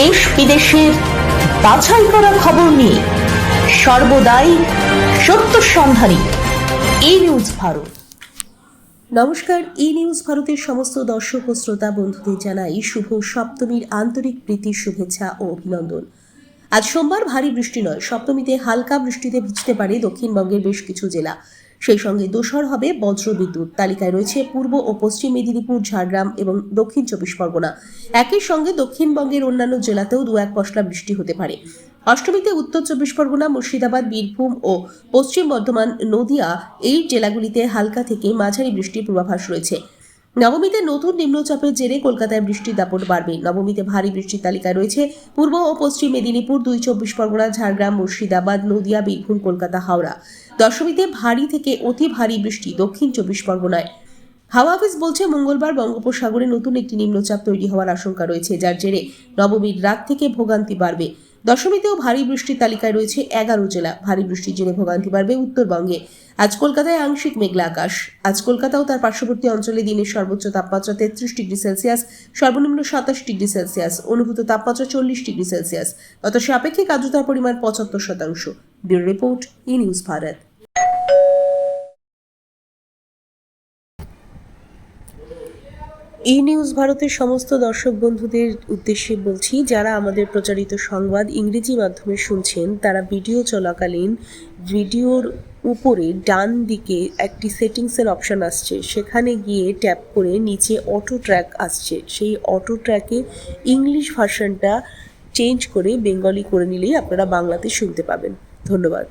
দেশ বিদেশের বাছাই করা খবর নিয়ে সর্বদাই সত্য সন্ধানী এই নিউজ ভারত। নমস্কার ই নিউজ ভারতের সমস্ত দর্শক ও শ্রোতা বন্ধুদের জানাই শুভ সপ্তমীর আন্তরিক প্রীতি, শুভেচ্ছা ও অভিনন্দন। আজ সোমবার ভারী বৃষ্টি নয়, সপ্তমীতে হালকা বৃষ্টিতে ভিজতে পারে দক্ষিণবঙ্গের বেশ কিছু জেলা। সেই সঙ্গে দোসর হবে বজ্রবিদ্যুৎ। তালিকায় রয়েছে পূর্ব ও পশ্চিম মেদিনীপুর, ঝাড়গ্রাম এবং দক্ষিণ চব্বিশ পরগনা। একই সঙ্গে দক্ষিণবঙ্গের অন্যান্য জেলাতেও দু এক পশলা বৃষ্টি হতে পারে। অষ্টমীতে উত্তর চব্বিশ পরগনা, মুর্শিদাবাদ, বীরভূম ও পশ্চিম বর্ধমান, নদিয়া এই জেলাগুলিতে হালকা থেকে মাঝারি বৃষ্টির পূর্বাভাস রয়েছে। নবমীতে নতুন নিম্নচাপের জেরে কলকাতায় বৃষ্টির দাপট বাড়বে। নবমীতে ভারী বৃষ্টির তালিকায় রয়েছে পূর্ব ও পশ্চিম মেদিনীপুর, দুই চব্বিশ পরগনা, ঝাড়গ্রাম, মুর্শিদাবাদ, নদিয়া, বীরভূম, কলকাতা, হাওড়া। দশমীতে ভারী থেকে অতি ভারী বৃষ্টি দক্ষিণ চব্বিশ পরগনায়। হাওয়া অফিস বলছে, মঙ্গলবার বঙ্গোপসাগরে নতুন একটি নিম্নচাপ তৈরি হওয়ার আশঙ্কা রয়েছে, যার জেরে নবমীর রাত থেকে ভোগান্তি বাড়বে। দশমীতেও ভারী বৃষ্টির তালিকায় রয়েছে এগারো জেলা। ভারী বৃষ্টির জেরে ভোগান্তি বাড়বে উত্তরবঙ্গে। আজ কলকাতায় আংশিক মেঘলা আকাশ। আজ কলকাতাও তার পার্শ্ববর্তী অঞ্চলে দিনের সর্বোচ্চ তাপমাত্রা তেত্রিশ ডিগ্রি সেলসিয়াস, সর্বনিম্ন সাতাশ ডিগ্রি সেলসিয়াস, অনুভূত তাপমাত্রা চল্লিশ ডিগ্রি সেলসিয়াস। তত সাপেক্ষিক আর্দ্রতার পরিমাণ পঁচাত্তর শতাংশ। Bureau report E news Bharat. E news ভারতের সমস্ত দর্শক বন্ধুদের উদ্দেশ্যে বলছি, যারা আমাদের প্রচারিত সংবাদ ইংরেজি মাধ্যমে শুনছেন, তারা ভিডিও চলাকালীন ভিডিওর উপরে ডান দিকে একটি সেটিংসের অপশন আসছে। সেখানে গিয়ে ট্যাপ করে নিচে অটো ট্র্যাক আসছে। সেই অটো ট্র্যাকে ইংলিশ ভার্সনটা চেঞ্জ করে বেঙ্গলি করে নিলেই আপনারা বাংলাতে শুনতে পাবেন। ধন্যবাদ।